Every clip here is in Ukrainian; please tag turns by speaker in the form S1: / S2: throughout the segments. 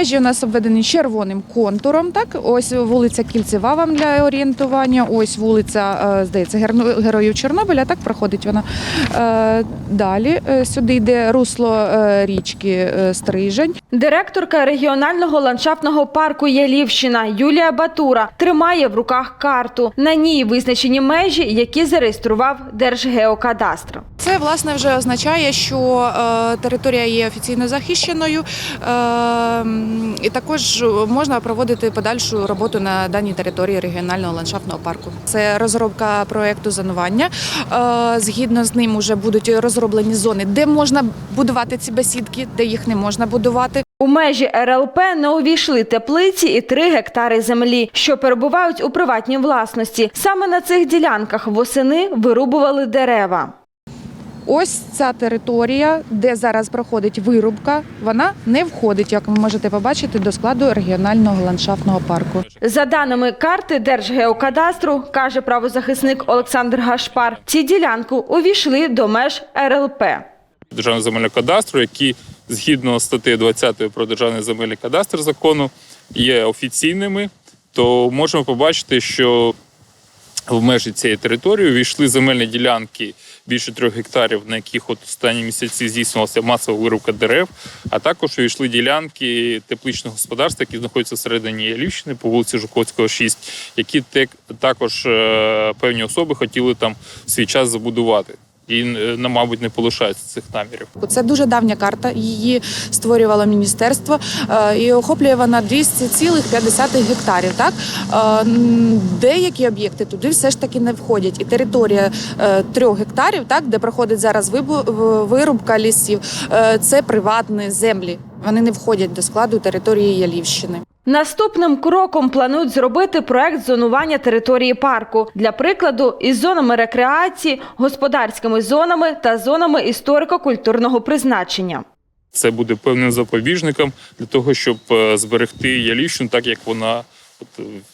S1: Межі у нас обведені червоним контуром. Так, ось вулиця Кільцева вам для орієнтування. Ось вулиця, е, здається, Героїв Чорнобиля. Так проходить вона. Е, Далі е, сюди йде русло річки Стрижень.
S2: Директорка регіонального ландшафтного парку Ялівщина Юлія Батура тримає в руках карту. На ній визначені межі, які зареєстрував Держгеокадастр.
S1: Це власне вже означає, що е, територія є офіційно захищеною, е, і також можна проводити подальшу роботу на даній території регіонального ландшафтного парку. Це розробка проекту зонування. Е, згідно з ним вже будуть розроблені зони, де можна будувати ці бесідки, де їх не можна будувати.
S2: У межі РЛП не увійшли теплиці і 3 гектари землі, що перебувають у приватній власності. Саме на цих ділянках восени вирубували дерева.
S1: Ось ця територія, де зараз проходить вирубка, вона не входить, як ви можете побачити, до складу регіонального ландшафтного парку.
S2: За даними карти Держгеокадастру, каже правозахисник Олександр Гашпар, ці ділянки увійшли до меж РЛП.
S3: Державного земельного кадастру, які згідно статті 20 про державний земельний кадастр закону є офіційними, то можемо побачити, що в межі цієї території увійшли земельні ділянки більше трьох гектарів, на яких от останні місяці здійснювалася масова вирубка дерев, а також увійшли ділянки тепличного господарства, які знаходяться всередині Ялівщини по вулиці Жуковського, 6, які також е, певні особи хотіли там свій час забудувати. І, е, на, мабуть, не полишаються цих намірів.
S1: Це дуже давня карта. Її створювало міністерство е, і охоплює вона 200,5 гектарів. Так Е, деякі об'єкти туди все ж таки не входять. І територія трьох гектарів, так де проходить зараз вирубка лісів, це приватні землі. Вони не входять до складу території Ялівщини.
S2: Наступним кроком планують зробити проект зонування території парку для прикладу із зонами рекреації, господарськими зонами та зонами історико-культурного призначення.
S3: Це буде певним запобіжником для того, щоб е, зберегти Ялівщину так, як вона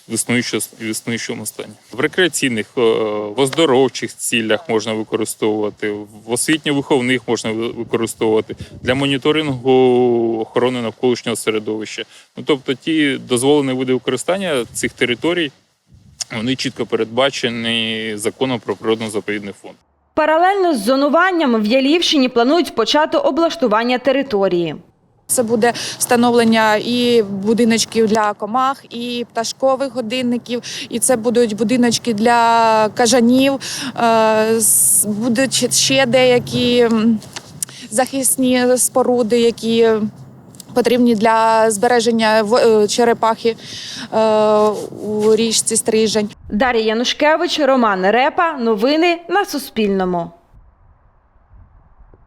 S3: існуючому, в існуючому стані. В рекреаційних, е, в оздоровчих цілях можна використовувати, в освітньо-виховних можна використовувати для моніторингу охорони навколишнього середовища. Ну тобто, ті дозволені види використання цих територій. Вони чітко передбачені законом про природно-заповідний фонд.
S2: Паралельно з зонуванням в Ялівщині планують почати облаштування території.
S1: Це буде встановлення і будиночків для комах, і пташкових годинників, і це будуть будиночки для кажанів. Е, Будуть ще деякі захисні споруди, які потрібні для збереження е, черепахи е, у річці Стрижень.
S2: Дар'я Янушкевич, Роман Репа. Новини на Суспільному.